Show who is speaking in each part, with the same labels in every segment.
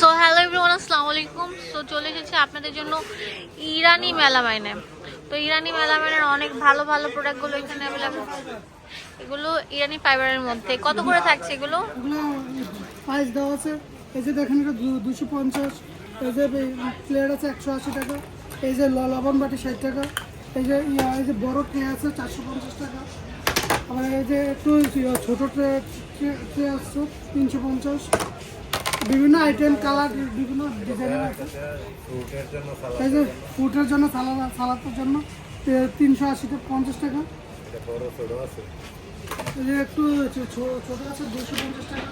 Speaker 1: So hello everyone আসসালামু আলাইকুম so চলে এসেছি আপনাদের জন্য ইরানি মেলামাইনে। তো ইরানি মেলা মেলামাইনের অনেক ভালো ভালো প্রোডাক্টগুলো এখানে অ্যাভেলেবল এগুলো ইরানি ফাইবারের মধ্যে। কত করে থাকছে এগুলো?
Speaker 2: প্রাইস দেওয়া আছে। এই যে দেখেন এটা দুশো পঞ্চাশ। এই যে প্লেট আছে একশো আশি টাকা। এই যে লবণ বাটি ষাট টাকা। এই যে এই যে বড় ট্রে আছে চারশো পঞ্চাশ টাকা। আবার এই যে একটু ছোট ট্রে ট্রে আসছে তিনশো পঞ্চাশ। বিভিন্ন আইটেম কালার বিভিন্ন ডিজাইনের আছে। এই যে ফুটের জন্য সালাদ সালাদের জন্য তিনশো আশি টাকা পঞ্চাশ টাকা। একটু ছোট আছে, দুশো পঞ্চাশ টাকা।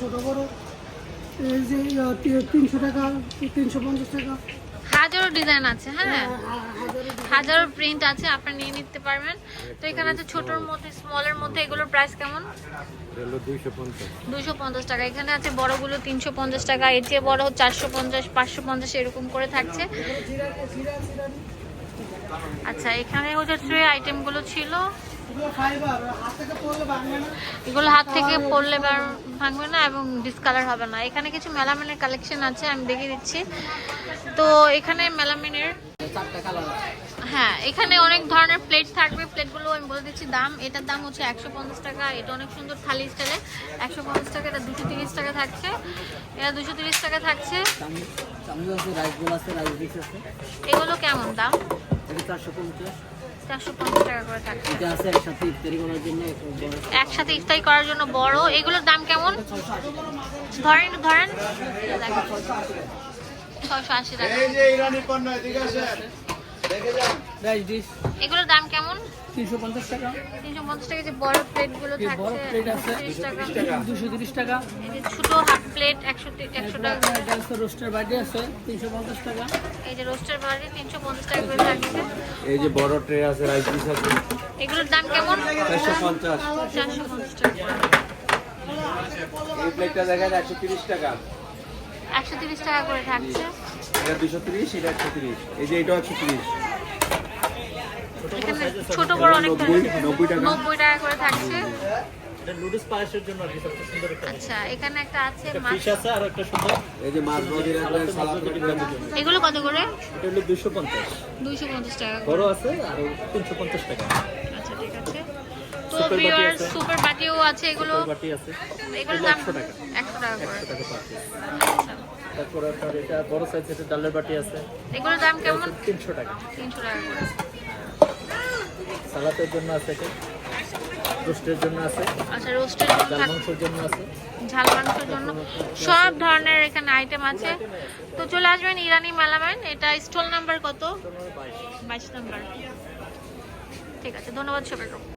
Speaker 2: ছোট বড়। এই যে তিনশো টাকা, তিনশো পঞ্চাশ টাকা।
Speaker 1: হাজারো ডিজাইন আছে হ্যাঁ?
Speaker 2: হাজারো
Speaker 1: প্রিন্ট আছে আপনারা নিয়ে নিতে পারবেন। তো এখানে আছে ছোটোর মধ্যে স্মলের মধ্যে এগুলোর প্রাইস কেমন? দুশো পঞ্চাশ। টাকা। এখানে আছে বড়গুলো তিনশো পঞ্চাশ টাকা এর চেয়ে বড় চারশো পঞ্চাশ পাঁচশো পঞ্চাশ এরকম করে থাকছে। আচ্ছা এখানে হচ্ছে ট্রে আইটেমগুলো ছিল
Speaker 2: এগুলো হাত থেকে পড়লে ভাঙবে না।
Speaker 1: এগুলো হাত থেকে পড়লে বার- ভাঙবে না এবং ডিসকালার হবে না। এখানে কিছু মেলামিনের কালেকশন আছে আমি দেখিয়ে দিচ্ছি। তো এখানে মেলামিনের হ্যাঁ এখানে অনেক ধরনের প্লেট থাকবে। প্লেটগুলো আমি বলে দিচ্ছি দাম। এটার দাম হচ্ছে একশো পঞ্চাশ টাকা। এটা অনেক সুন্দর থালি স্টাইলে একশো পঞ্চাশ টাকা এটা দুশো তিরিশ টাকা থাকছে। এটা দুশো তিরিশ টাকা থাকছে। এগুলো কেমন দাম?
Speaker 3: চারশো পঞ্চাশ।
Speaker 1: চারশো পঞ্চাশ টাকা করে থাকছে।
Speaker 3: একসাথে ইফতারি করার জন্য বড়
Speaker 1: একসাথে ইফতারি করার জন্য বড়। এগুলোর দাম কেমন? ধরেন একটু ধরেন ছয়শো আশি টাকা।
Speaker 3: রাইস ডিশ
Speaker 1: এগুলোর দাম কেমন?
Speaker 3: তিনশো পঞ্চাশ টাকা।
Speaker 1: তিনশো পঞ্চাশ টাকা যে বড় প্লেটগুলো
Speaker 3: এই বড় প্লেট আছে
Speaker 1: তিরিশ টাকা।
Speaker 3: দুশো তিরিশ টাকা।
Speaker 1: এই যে ছোট হাফ প্লেট একশো তি- একশো টাকা। করে।
Speaker 3: এটা আছে রোস্টার বাটি আছে তিনশো পঞ্চাশ টাকা।
Speaker 1: এই যে রোস্টার বাড়ি তিনশো পঞ্চাশ টাকা করে থাকছে
Speaker 4: এই যে বড় ট্রে আছে রাইস ডিশ আছে।
Speaker 1: এগুলোর দাম কেমন?
Speaker 4: চারশো পঞ্চাশ।
Speaker 1: চারশো পঞ্চাশ টাকা।
Speaker 4: এই প্লেটটা দেখেন একশো তিরিশ টাকা।
Speaker 1: একশো তিরিশ টাকা করে থাকছে।
Speaker 4: এটা দুশো তিরিশ এটা একশো তিরিশ। এই যে তিরিশ।
Speaker 1: এখানে ছোট বড় অনেক
Speaker 4: নব্বই টাকা।
Speaker 1: করে থাকছে।
Speaker 3: নুডলস পায়েসের জন্য আর কি সবচেয়ে সুন্দর একটা
Speaker 1: আচ্ছা এখানে একটা আছে মাছ।
Speaker 3: ফিশ আছে আর একটা সুন্দর।
Speaker 4: এই যে মাছ ভাজি রাখবেন সালাদ
Speaker 1: এগুলো কত করে?
Speaker 3: এটা হলো
Speaker 1: টাকা
Speaker 3: বড় আছে আর তিনশো পঞ্চাশ টাকা।
Speaker 1: আচ্ছা ঠিক আছে। তো
Speaker 3: সুপার
Speaker 1: ভিউয়ার সুপার বাটিও আছে এগুলো।
Speaker 3: বাটি আছে।
Speaker 1: দাম
Speaker 3: টাকা।
Speaker 1: একশো টাকা করে।
Speaker 3: একশো টাকা পার পিস
Speaker 1: আচ্ছা।
Speaker 3: তারপরে এটা বড় সাইজ এটা ডালের বাটি আছে।
Speaker 1: এগুলোর দাম কেমন?
Speaker 3: তিনশো টাকা।
Speaker 1: তিনশো টাকা করে।
Speaker 3: সালাতের জন্য আছে এটা। রোস্টের জন্য আছে।
Speaker 1: আচ্ছা রোস্টের জন্য ঝাল
Speaker 3: মাংসের জন্য আছে।
Speaker 1: ঝাল মাংসের জন্য। সব ধরনের এখানে আইটেম আছে। তো চলে আসবেন ইরানি মেলামেন এটা স্টল নাম্বার কত বাইশ নাম্বার। ঠিক আছে ধন্যবাদ সবাইকে।